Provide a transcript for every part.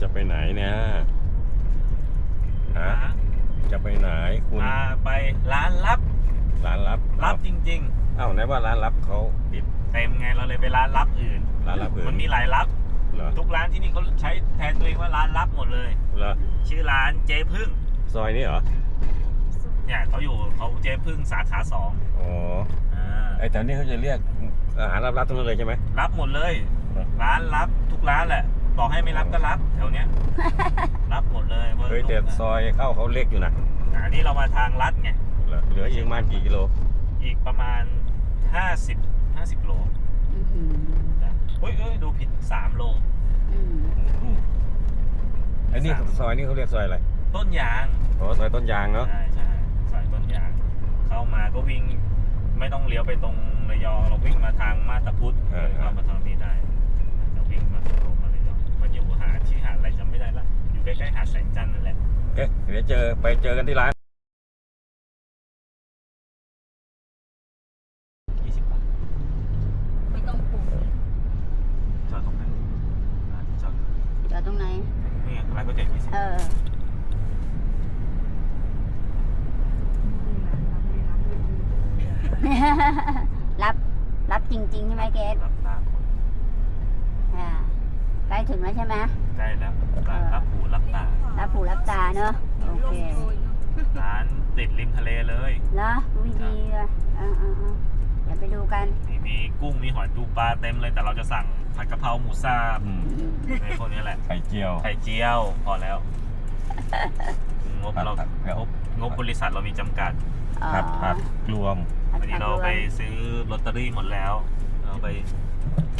จะไปไหนเนี่ยฮะจะไปไหนคุณพาไปร้านลับ ร้านลับลับจริงเอ้าไหนว่าร้านลับเขาปิดๆเต็มไงเราเลยไปร้านลับอื่น ร้านลับอื่นมันมีหลายลับเหรอทุกร้านที่นี่เขาใช้แทนตัวเองว่าร้านลับหมดเลยเหรอชื่อร้านเจ๊พึ่งซอยนี้เหรอเนี่ยเขาอยู่เขาเจ๊พึ่งสาขาสองอ๋ออ่าไอ้แถวนี้เขาจะเรียกอาหารลับๆทั้งนั้นเลยใช่ไหมรับหมดเลยเหรอร้านรับทุกร้านแหละ บอกให้ไม่รับก็รับแถวเนี้ย รับหมดเลยบอร์เฮ้ยแต่ลูกซอยเข้าเขาเล็กอยู่นะอ่านี่เรามาทางลัดไง เหรอเหลืออีกประมาณกี่กิโลอีกประมาณ 50 50โลอื้อหือจ้ะเฮ้ยเอ้ยดูผิด 3 โล อืมอืมไอ้นี่สาม ซอยนี้เขาเรียกซอยอะไรต้นยาง อ๋อซอยต้นยางเนาะใช่ใช่สายต้นยาง เข้ามาก็วิ่งไม่ต้องเลี้ยวไปตรงระยองเราวิ่งมาทางมาตาพุธเข้ามาทางนี้ได้จะวิ่งมาตรง มันอยู่หาชื่อหาดอะไรจำไม่ได้ละอยู่ใกล้ๆหาดแสงจันทร์นั่นแหละโอเคเดี๋ยวเจอไปเจอกันที่ร้าน 20บาท ไม่ต้องปรุง จอดตรงไหนร้านจอด จอดตรงไหน นี่ไงร้านก๋วยเตี๋ยว20 เออ รับ รับจริง ๆ ใช่ไหมเกส รับตาคน อ่าใกล้ถึงแล้วใช่ไหม ใกล้แล้วร้านรับหูรับตา รับผูรับตาเนอะโอเค ร้านติดริมทะเล เลยเนอะวิดีเลยเอ่าอ่าเดี๋ยวไปดูกันนี่มีกุ้งมีหอยปูปลาเต็มเลยแต่เราจะสั่งผัดกะเพราหมูสับอืมในพวกนี้แหละไข่เจียว ไข่เจียวพอแล้ว งบเราผัดผัดงบงบบริษัทเรามีจำกัดอ๋อผัดผัดรวม ผัดวันนี้เราผัดวมไปซื้อลอตเตอรี่หมดแล้ว เราไป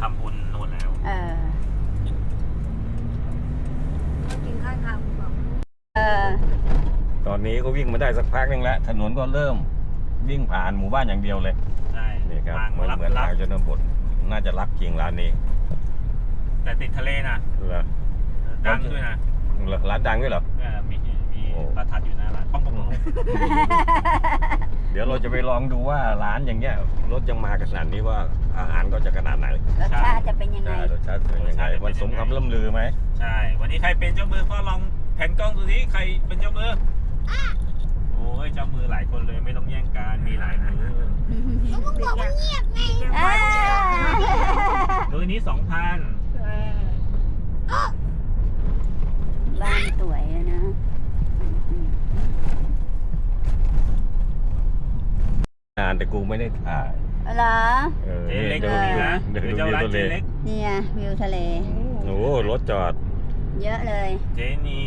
ทำบุญหมดแล้ว เออกินข้าวทางบอกเออ ตอนนี้ก็วิ่งมาได้สักพักหนึงแล้วถนนก็เริ่มวิ่งผ่านหมู่บ้านอย่างเดียวเลยใช่นี่ครับทางเหมือนลับเหมือนลัทาบงชนบทน่าจะรับจริงร้านนี้ แต่ติดทะเลนะเหรอดังด้วยนะเหรอร้านดังด้วยเหรอเออมีมีโอ้ประทัดอยู่หน้าร้านป้องป้องป้องเดี๋ยวเราจะไปลองดูว่าร้านอย่างเงี้ยรถยังมาขนาดนี้ว่าอาหารก็จะขนาดไหนรสชาติจะเป็นยังไงใช่รสชาติเป็นยังไงมันสมคำล่ำลือไหมใช่ วันนี้ใครเป็นเจ้ามือก็ลองแผ่นกล้องดูสิใครเป็นเจ้ามือ โอ้ยเจ้ามือหลายคนเลยไม่ต้องแย่งกันมีหลายมือก็มึงบอกว่าเงียบไงอ่ามือนี้สองพันบ้านสวยอะนะอืมงานแต่กูไม่ได้ถ่ายเหรอ ออเจ๊เล็กดี๋ก็ยวมีนะเดี๋ยวหรือดูเจ้าวิวร้านทะเลเจ๊เล็กเนี่ยวิวทะเล โอ้โหรถจอด เยอะเลย เจนี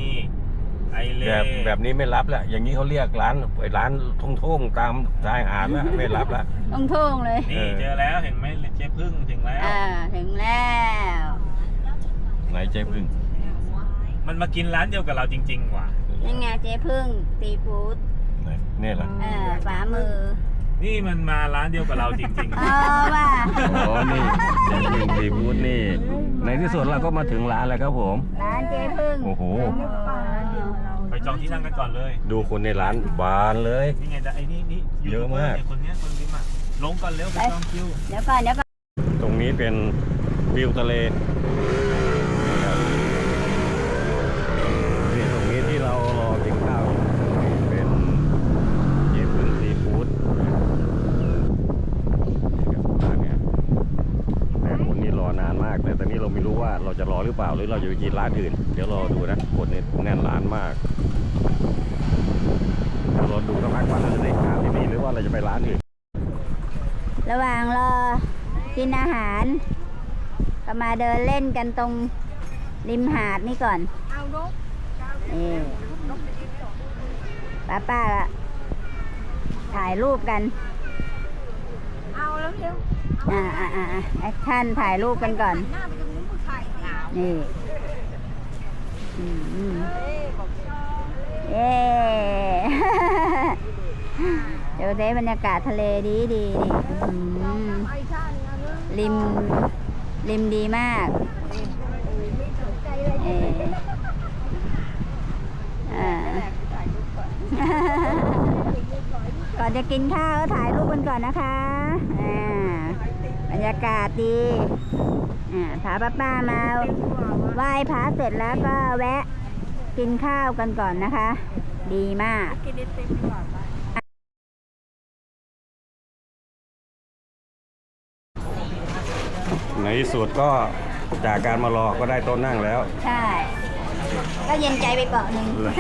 ไอเล่แบบแบบนี้ไม่รับละอย่างนี้เขาเรียกร้านไอ้ร้านท่งๆตามชายหาดละไม่รับละต้องทุ่งเลย นี่เจอแล้วเห็นไหมเจ๊พึ่งถึงแล้ว อ่า ถึงแล้ว ไหนเจ๊พึ่ง มันมากินร้านเดียวกับเราจริง ๆ ว่ะนี่ไงเจ๊พึ่งตีฟู้ดไหนเนี่ยเหรอเออฝามือนี่มันมาร้านเดียวกับเราจริง เออว่ะอ๋อนี่เจ๊พึ่งซีฟู้ดนี่ ในที่สุดเราก็มาถึงร้านแล้วครับผม ร้านเจ๊พึ่งโอ้โหๆไป จองที่นั่งกันก่อนเลย ดูคนในร้านบานเลย นี่ไงแต่ไอ้นี่นี่เยอะมาก นี่คนเนี้ยคนนี้มาลงก่อนเร็วไปจองคิว เดี๋ยวก่อนเดี๋ยวก่อนตรงนี้เป็นวิวทะเลนะครับนี่ตรงนี้ที่เรารอกินข้าวนี่เป็นเจ๊พึ่งซีฟู้ดนี่ครับร้านเนี่ยแต่คนนี้รอนานมาก แต่ตอนนี้เราไม่รู้ว่าเราจะรอหรือเปล่าหรือเราจะไปกินร้านอื่น เดี๋ยวรอดูนะคนนี้แน่นร้านมากเดี๋ยวรอดูสักพักว่าเราจะได้ข้าวที่นี่หรือว่า เราจะไปร้านอื่น ระหว่างรอกินอาหาร ก็มาเดินเล่นกันตรงริมหาดนี่ก่อนนี่ป้าป้าก็ถ่ายรูปกัน เอาแล้วเร็วอ่าอ่าอ่าแอคชั่นถ่ายรูปกันก่อน หน้าไปตรงนู้นผู้ชายเอานี่อืมเอ้ เย้เดี๋ยวเด้บรรยากาศทะเลดีดีนี่อื้อหือไอ้ชาติเนี่ยเนอะริม ริมดีมากไม่สนใจเลยเอออ่าก่อนจะกินข้าวก็ถ่ายรูปกันก่อนนะคะอ่าบรรยากาศดีอ่าพาป้าป้ามาไหว้พระเสร็จแล้วก็แวะกินข้าวกันก่อนนะคะ ดีมาก ที่สุดก็จากการมารอก็ได้โต๊ะนั่งแล้วใช่ ก็เย็นใจไปเปาะหนึ่งเลย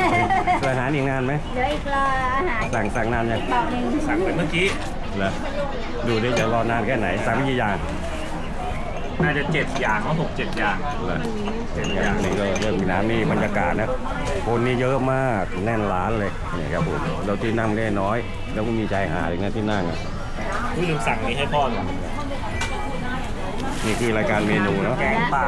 อาหารอีกนานไหมเหลืออีกรออาหารสั่งสั่งนานยังเปาะหนึ่งสั่งไปเมื่อกี้เหรอดูดิจะรอนานแค่ไหนสั่งไม่กี่อย่างน่าจะเจ็ดอย่างก็หกเจ็ดอย่างเหรอเจ็ดอย่างนี่ก็เริ่มมีน้ำนี่บรรยากาศนะคนนี่เยอะมากแน่นร้านเลยนี่ครับผมเราที่นั่งได้น้อย แล้วก็มีชายหาดอีกนะที่นั่งอะ พี่ลืมสั่งนี้ให้พ่อหน่อย นี่คือรายการเมนูเนาะแกงป่า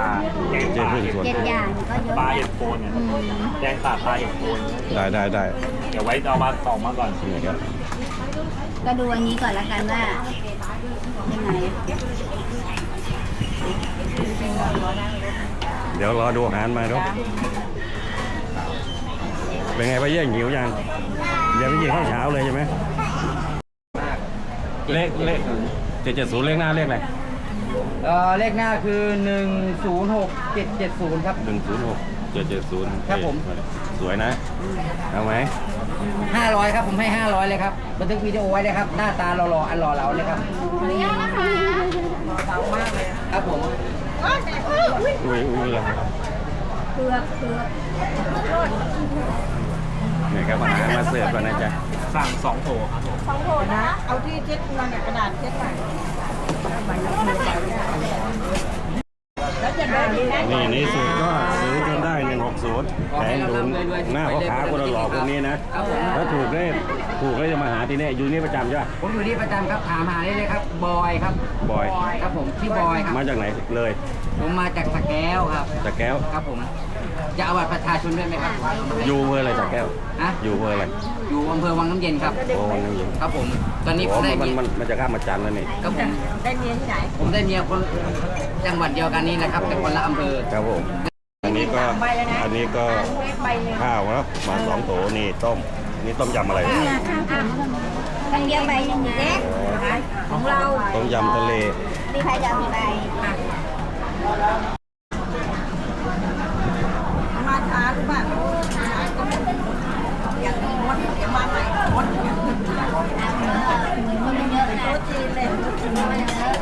แกงเจ๊ป่าพึ่งเห็ดส่วนเจ็ดตัวอย่างก็เยอะปลาเห็ดโคนเนี่ยอืมแกงป่าปลาเห็ดโคนได้ได้ได้เดี๋ยวไว้เอามาต่อมาก่อนนี่ครับก็ดูอันนี้ก่อนละกันว่ายังไงเดี๋ยวรอดูอาหารมาดูเป็นไงไปเยี่ยงหิวยังยังไม่กินข้าวเช้าเลยใช่ไหมเลขเลขเจ็ดเจ็ดศูนย์เลขหน้าเลขอะไร เอ่อเลขหน้าคือ 106770 ครับ หนึ่งศูนย์หกเจ็ดเจ็ดศูนย์ครับผม สวยนะเอาไหม500 ครับ ผมให้ 500 เลยครับ บันทึกวิดีโอไว้เลยครับ หน้าตาหล่อๆอันหล่อเหลาเลยครับครับผม อุ้ยอุ้ยเลยเปลือกเปลือกเนี่ยครับอาหารมาเสิร์ฟก่อนนะจ๊ะสั่งสองโถครับผมสองโถนะ เอาที่เช็ดตัวเนี่ยกระดาษเช็ดหน่อยแล้วจะเดิ นอีกนะนี่นี่สุดก็ซื้อจนได้หนึ่งหกศูนย์แผงหนุนหน้าพ่อค้าคนหล่อคนนี้นะครับผมถ้าถูกได้ ถูกแล้วจะมาหาที่นี่อยู่นี่ประจำใช่ปะผมอยู่ที่ประจำครับถามหาได้เลยครับบอยครับบอย ครับผมชื่อบอยครับมาจากไหนเลยผมมาจากสแก้วครับ จากแก้ว ครับผมจะเอาบัตรประชาชนด้วยไหมครับอยู่เบอร์อะไรจากแก้วฮะอยู่เบอร์อะไรอยู่อำเภอวังน้ำเย็นครับ โอ้วันนี้อยู่ครับผม ตอนนี้ผโอ้มได้มันเมีมันยมันมันจะข้ามมาจันทร์แล้วนี่ครับผมได้เรียนที่ไหนผมได้เมียคนจังหวัดเดียวกันนี้นะครับ แต่คนละอำเภอ ครับผมอันนี้ก็อันนี้ก็ใบหนึ่งข้าวนะมาสองโถนี่ต้ม นี่ต้มยำอะไรเนี่ยข้าวถุงตั้งเดียวใบหนึ่งเล็กของเราต้มยำทะเลมีใครจะเอากี่ใบ มาช้าหรือเปล่าอย่างนี้มดเดี๋ยวมาใหม่มด มันเยอะนะ โต๊ะจีนเลย มันเยอะ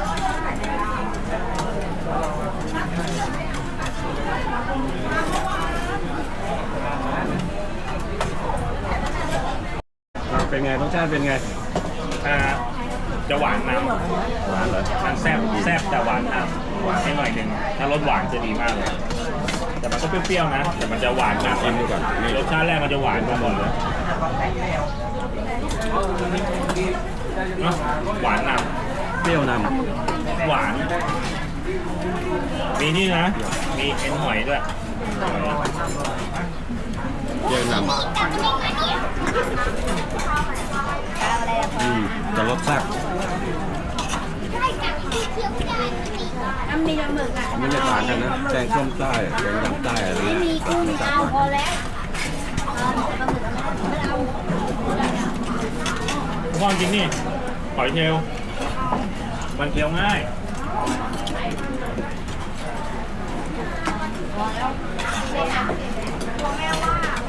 เป็นไงรสชาติเป็นไง อ่าจะหวานนหวานเหรอำมันแซ่บแซ่บแต่หวานนำหวานให้หน่อยหนึ่งถ้ารสหวานจะดีมากเลย แต่มันก็เปรี้ยวๆนะ แต่มันจะหวานนำชิมดูก่อนนี่รสชาติแรกมันจะหวานมาหมดเลยเนอะหวานนเปรี้ยวนำหวาน มีนี่นะ มีเอ็นหอยด้วยำเปรี้ยวนำเอาอะไรอะพ่ออืมจะรสชาติน้ำมีปลาหมึกอะไม่ได้ต่างกันนะแกงส้มใต้แกงดำใต้อะไรไม่เงี้ยมีกุ้งเอาพอแล้วเอาปลาหมึกไม่เอาพ่อกินนี่หอยเชลลมันเคี้ยวง่าย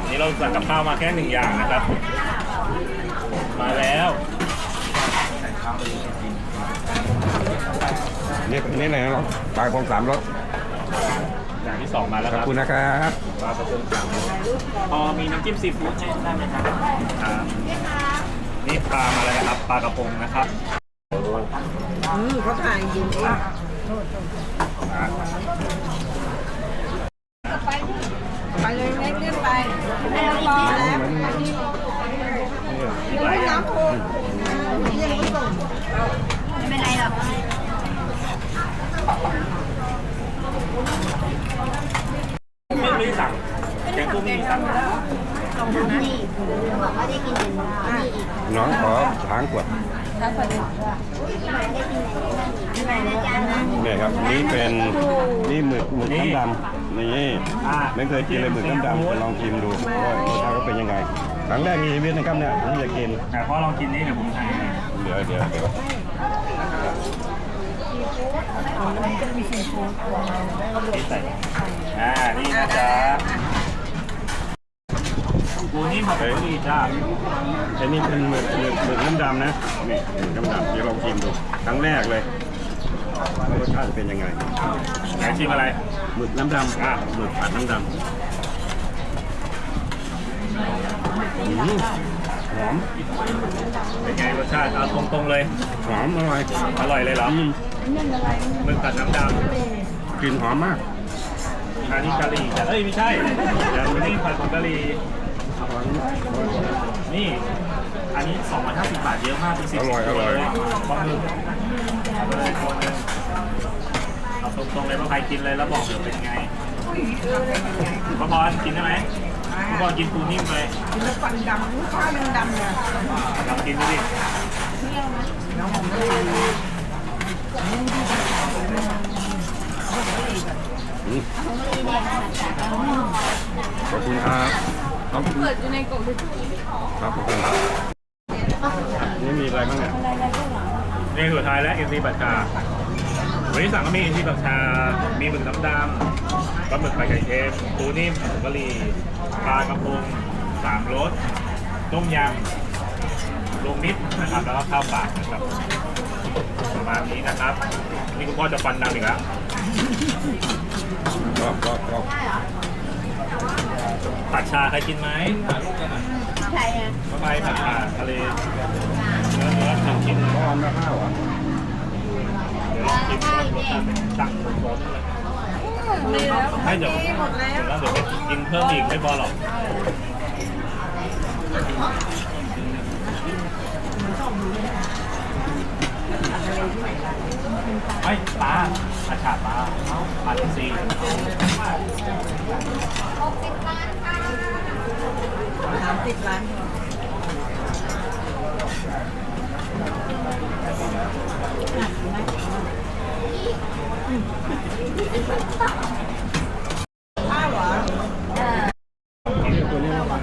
นี่เราสั่งกับข้าวมาแค่หนึ่งอย่างนะครับ มาแล้วนี่นี่ไหนเนาะปลากระพงสามรสอย่างที่สองมาแล้วขคอบรับคุณนะครับปลากระพงสามรสพอมีน้ำจิ้มซีฟู้ดให้ได้ไหมครับครับนี่ปลามาแล้วนะครับปลากระพงนะครับอืมเขาถ่ายยินเองไปเลยเล็กเลื่อนไปไม่ต้องรอแล้วไม่ น้ำโคกเรียกไม่ส่งไม่เป็นไรหรอกไม่ไม่ได้สั่งแกงกุ้งไม่มีสั่งนี่เขาบอกว่าได้กินหนึ่งนี่อีกน้องขอช้างกวด ได้กินไหนนะจ๊ะนะเนี่ยครับนี่เป็นนี่หมึกหมึกน้ำดำนี่ไม่เคยกินเลยหมึกน้ำดำลองชิมดูว่ารสชาติเขาเป็นยังไงครั้งแรกในชีวิตนะครับเนี่ยที่จะกินอะพ่อลองกินนี่เดี๋ยวผมถ่ายให้เดี๋ยวเดี๋ยวเดี๋ยวนี่ใส่อ่านี่นะจ๊ะ ปูนี่มาเป็นดีจ้าไอ้นี่เป็นหมึกหมึกหมึกน้ำดำนะนี่หมึกน้ำดำเดี๋ยวลองชิมดูครั้งแรกเลยว่ารสชาติเป็นยังไงไหนชิมอะไรหมึกน้ำดำอะหมึกผัดน้ำดำอืมหอมเป็นไงรสชาติเอาตรงๆเลยหอมอร่อยอร่อยเลยเหรออืมมึงตัดน้ำดกลิ่นหอมมากำอันนี้กะหรี่จ้ะเอ้ยไม่ใช่อันนี้ผัดผงกะหรี่ นี่ อันนี้ 250 บาทเยอะมากเป็นสิบอร่อยอร่อยบางมือเอาไปเลยคนหนึ่งเอาตรงๆเลยว่าใครกินเลยแล้วบอกเดี๋ยวเป็นไงพ่อพรกินได้ไหมพ่อพรกินปูนิ่มเลยกินแล้วฟันดำลูกค้ามันดำเลยลองกินดูดิอืมขอบคุณครับ ขอบเปิดอยู่ในกล่องครับขอบคุณครับนี่มีอะไรบ้างเนี่ยนี่สุดท้ายแล้วเอ็มซีบัตชาวันนี้สั่งก็มีเอ็มซีบัตชา มีหมึกน้ำดำปลาหมึกไข่ไก่เค็มปูนิ่มผงกะหรี่ปลากระพงสามรสต้มยำรวมมิตรนะครับแล้วก็ข้าวปล่านะครับประมาณนี้นะครับ นี่คุณพ่อจะฟันดำอีกแล้วก็ก็ก็ ผัดชาใครกินไหมใช่อะมะไฟผัดชาทะเลเนื้อเนื้อหนึ่งชิ้นก็ออมแล้วข้าวเหรอเดี๋ยวกินรสชาติเป็นตั้งโต๊ะเลยมีแล้วให้เดี๋ยวเหมดแล้วดี๋ยวแล้วเดี๋ยวไปกินเพิ่มอีกไม่พอหรอก ไม่ปลาอาชาปลาเอาปลาซีสามสิบล้านข้าวเหรอ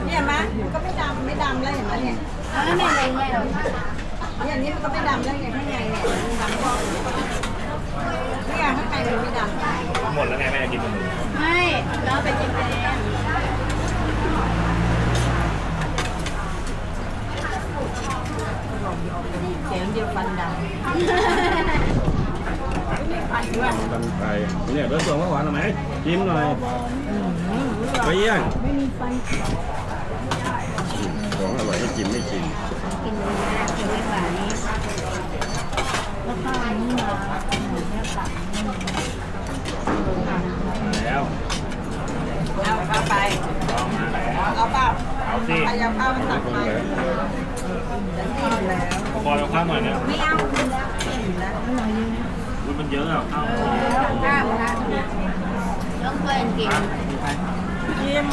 เนี่ยมะก็ไม่ดำไม่ดำแล้วเห็นไหมเนี่ย แล้วไม่อะไรเงี้ยหรอ เนี่ยอันนี้มันก็ไม่ดำแล้วไงข้างในเนี่ยมันดำก็เนี่ยข้างในมันไม่ดำ หมดแล้วไงแม่กินหมดไม่เราไปกินเองเสียงเดียวฟันดำกันไปเนี่ยเบอร์สองก็หวานหรือไหมชิมหน่อยไปเยี่ยงไม่มีฟันของอร่อยไม่กินไม่กินกินเนื้อกินไม่หวานนี้แล้วก็นนี้มา แล้ว เอาเข้าไป ลองมาแล้ว เอาเปล่า เอาสิใครเอาข้าวมาตักไปแล้วพอเราข้าวหน่อยเนี่ยไม่เอาคุณแล้วอิ่มแล้วอุ๊ยมันเยอะอะข้าวข้าวนะต้องเพื่อนกินชิม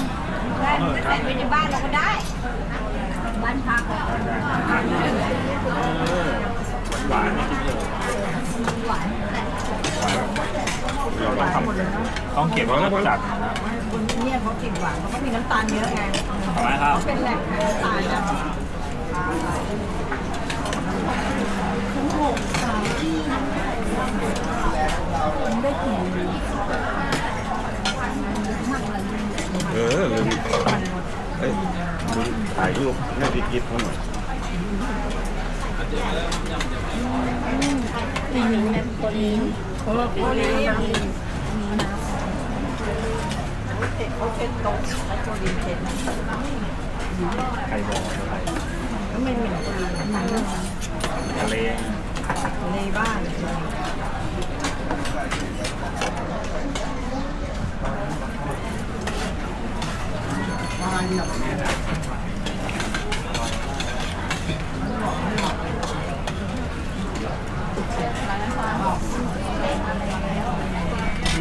ได้ไม่ใส่ไปในบ้านเราก็ได้ บ้านพักอะหวานๆนี่กินเถอะหวานแต่ เราต้องทำต้องเก็บไว้แล้วจัดนะเนี่ยเขากินหวานเขาก็มีน้ำตาลเยอะไงทำไมครับเป็นแหล่งน้ำตาลแล้วเออลืมเอ้ยลืมถ่ายรูปให้พี่กิฟต์เขาหน่อยมีแบบโปรตีนโอ้โหนี่เขาเช็ดโต๊ะแล้วโจดินเช็ด ไข่บอกอะไรแล้วไม่เหม็นโจดินทะเลในบ้านนี่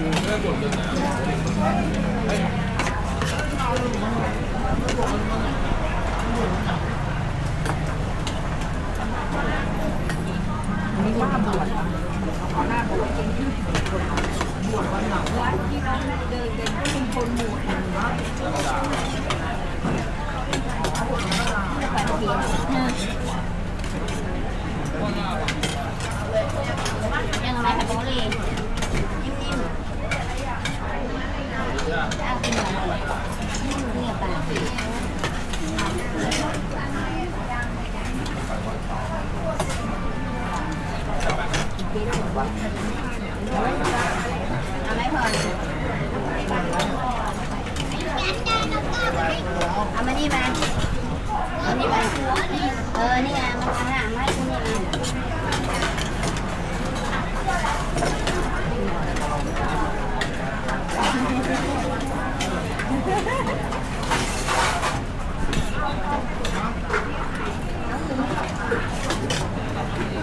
왜그 렇? เอาไหมพอเอามานี่มาเอานี่มาเออ นี่ไงมันอาหารให้คุณนี่ไง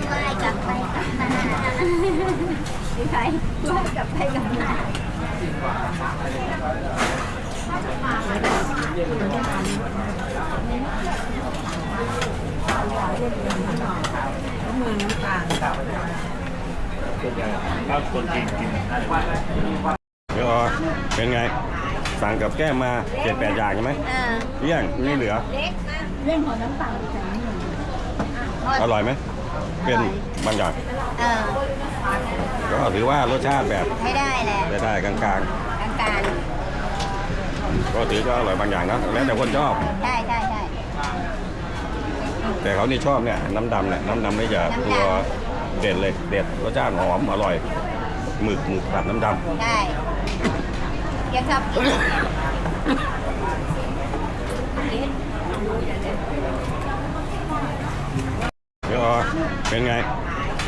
ไหว้กลับไปกลับมา พี่ไทยไหว้กลับไปกลับมาเมืองน้ำตาลถ้าคนกินกินได้เดี๋ยวอ๋อเป็นไง สั่งกับแก้มมาเจ็ดแปดอย่างใช่ไหมเออเลี่ยงไม่เหลือเรื่องของน้ำเปล่าจังอร่อยไหม เป็นบางอย่าง เออ ก็ถือว่ารสชาติแบบให้ได้แหละได้ได้กลางกลางๆ ก็ถือก็อร่อยบางอย่างนะแล้วแต่คนชอบๆใช่ใช่ใช่แต่เขานี่ชอบเนี่ยน้ำดำเนี่ยน้ำดำนี่จะน้ำดำตัวเด็ดเลยเด็ดรสชาติหอมอร่อยหมึกหมึกผัดน้ำดใช่ยังชอบกินำเดี๋ยวอ๋อเป็นไง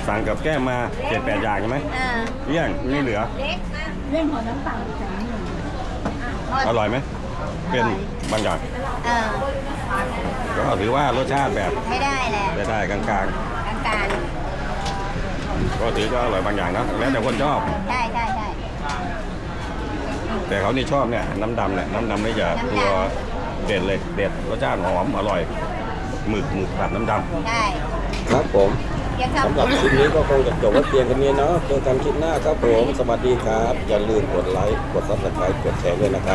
สั่งกับแก้มมาเจ็ดแปดอย่างใช่ไหมเออเลี่ยงไม่เหลือเรื่องของน้ำเปล่าจังอร่อยไหมเป็นบางอย่างเออก็ถือว่ารสชาติแบบให้ได้แหละได้ได้กลางกลางๆก็ถือก็อร่อยบางอย่างนะแล้วแต่คนชอบ ๆใช่ใช่ใช่ แต่เขานี่ชอบเนี่ยน้ำดำเนี่ยน้ำดำนี่จะน้ำดำ ตัวเด็ดเลยเด็ดรสชาติหอมอร่อยหมึกหมึกผัดน้ำดำ ใช่ ครับผม ยังชอบสำหรับคลิปนี้ก็คงจะจบไว้เพียงแค่นี้เนาะเจอกันคลิปหน้าครับผม สวัสดีครับ อย่าลืมกดไลค์ กดซับสไครต์กดแชร์ด้วยนะครับ